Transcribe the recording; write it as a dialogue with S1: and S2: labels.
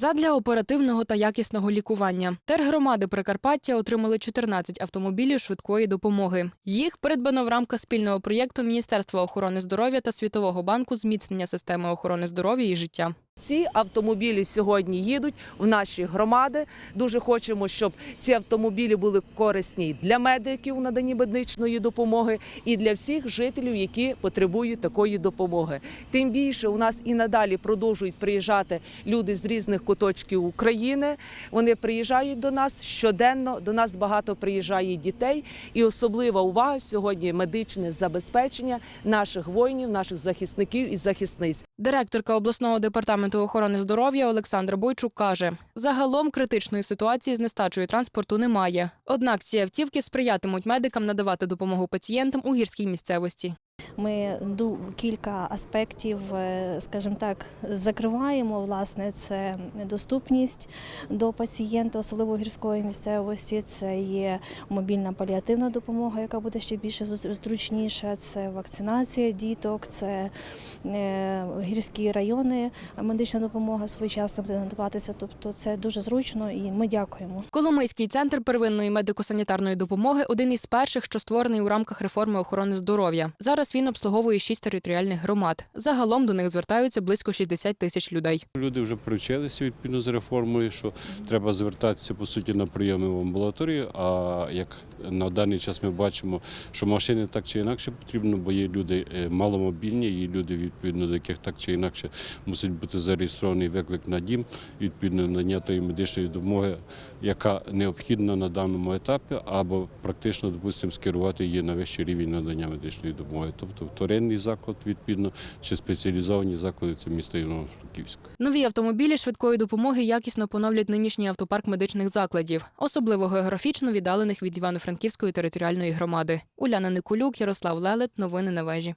S1: Задля оперативного та якісного лікування тергромади Прикарпаття отримали 14 автомобілів швидкої допомоги. Їх придбано в рамках спільного проєкту Міністерства охорони здоров'я та Світового банку зміцнення системи охорони здоров'я і життя.
S2: Ці автомобілі сьогодні їдуть в наші громади. Дуже хочемо, щоб ці автомобілі були корисні для медиків у наданні медичної допомоги і для всіх жителів, які потребують такої допомоги. Тим більше у нас і надалі продовжують приїжджати люди з різних куточків України. Вони приїжджають до нас щоденно. До нас багато приїжджає дітей, і особлива увага сьогодні медичне забезпечення наших воїнів, наших захисників і захисниць.
S1: Директорка обласного департаменту охорони здоров'я Олександра Бойчук каже: загалом критичної ситуації з нестачею транспорту немає. Однак ці автівки сприятимуть медикам надавати допомогу пацієнтам у гірській місцевості.
S3: Ми кілька аспектів, е, скажімо так, закриваємо. Власне, це доступність до пацієнта, особливо гірської місцевості. Це є мобільна паліативна допомога, яка буде ще більше зручніша. Це вакцинація діток, це е, гірські райони, медична допомога своєчасно буде надаватися. Тобто, це дуже зручно, і ми дякуємо.
S1: Коломийський центр первинної медико-санітарної допомоги один із перших, що створений у рамках реформи охорони здоров'я. Зараз він обслуговує шість територіальних громад. Загалом до них звертаються близько 60 тисяч людей.
S4: Люди вже привчилися відповідно з реформою, що треба звертатися по суті на прийоми в амбулаторію. А як на даний час ми бачимо, що машини так чи інакше потрібно, бо є люди е, маломобільні, є люди, відповідно до яких так чи інакше мусить бути зареєстрований виклик на дім, відповідно надання тої медичної допомоги, яка необхідна на даному етапі, або практично, допустимо, скерувати її на вищий рівень надання медичної допомоги, тобто вторинний заклад, відповідно, чи спеціалізовані заклади це місто Івано-Франківська.
S1: Нові автомобілі швидкої допомоги якісно поновлять нинішній автопарк медичних закладів, особливо географічно віддалених від Івано-Франківської територіальної громади. Уляна Никулюк, Ярослав Лелет. Новини на вежі.